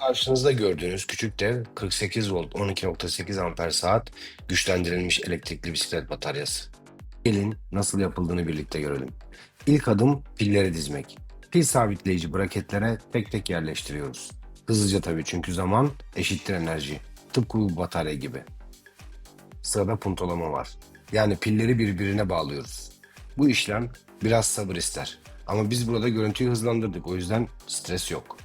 Karşınızda gördüğünüz küçük dev 48 volt 12.8 amper saat güçlendirilmiş elektrikli bisiklet bataryası. Gelin nasıl yapıldığını birlikte görelim. İlk adım pilleri dizmek. Pil sabitleyici braketlere tek tek yerleştiriyoruz. Hızlıca tabii çünkü zaman eşittir enerji. Tıpkı bu batarya gibi. Sırada puntolama var. Yani pilleri birbirine bağlıyoruz. Bu işlem biraz sabır ister. Ama biz burada görüntüyü hızlandırdık o yüzden stres yok.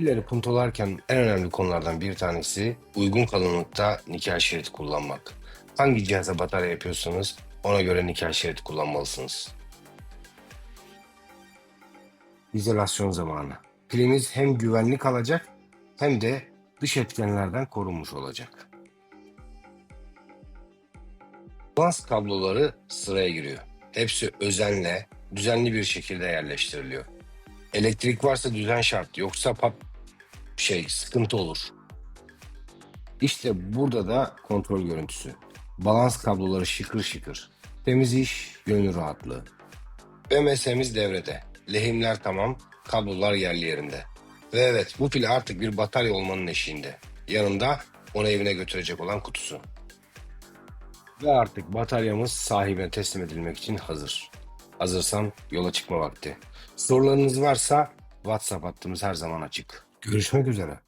Pilleri puntolarken en önemli konulardan bir tanesi uygun kalınlıkta nikel şerit kullanmak. Hangi cihaza batarya yapıyorsanız ona göre nikel şerit kullanmalısınız. İzolasyon zamanı. Pilimiz hem güvenli kalacak hem de dış etkenlerden korunmuş olacak. Balans kabloları sıraya giriyor. Hepsi özenle, düzenli bir şekilde yerleştiriliyor. Elektrik varsa düzen şart, yoksa pat şey sıkıntı olur. İşte burada da kontrol görüntüsü. Balans kabloları şıkır şıkır. Temiz iş, gönül rahatlığı. BMS'miz devrede. Lehimler tamam, kablolar yerli yerinde. Ve evet bu pil artık bir batarya olmanın eşiğinde. Yanında onu evine götürecek olan kutusu. Ve artık bataryamız sahibine teslim edilmek için hazır. Hazırsan yola çıkma vakti. Sorularınız varsa WhatsApp hattımız her zaman açık. Görüşmek üzere.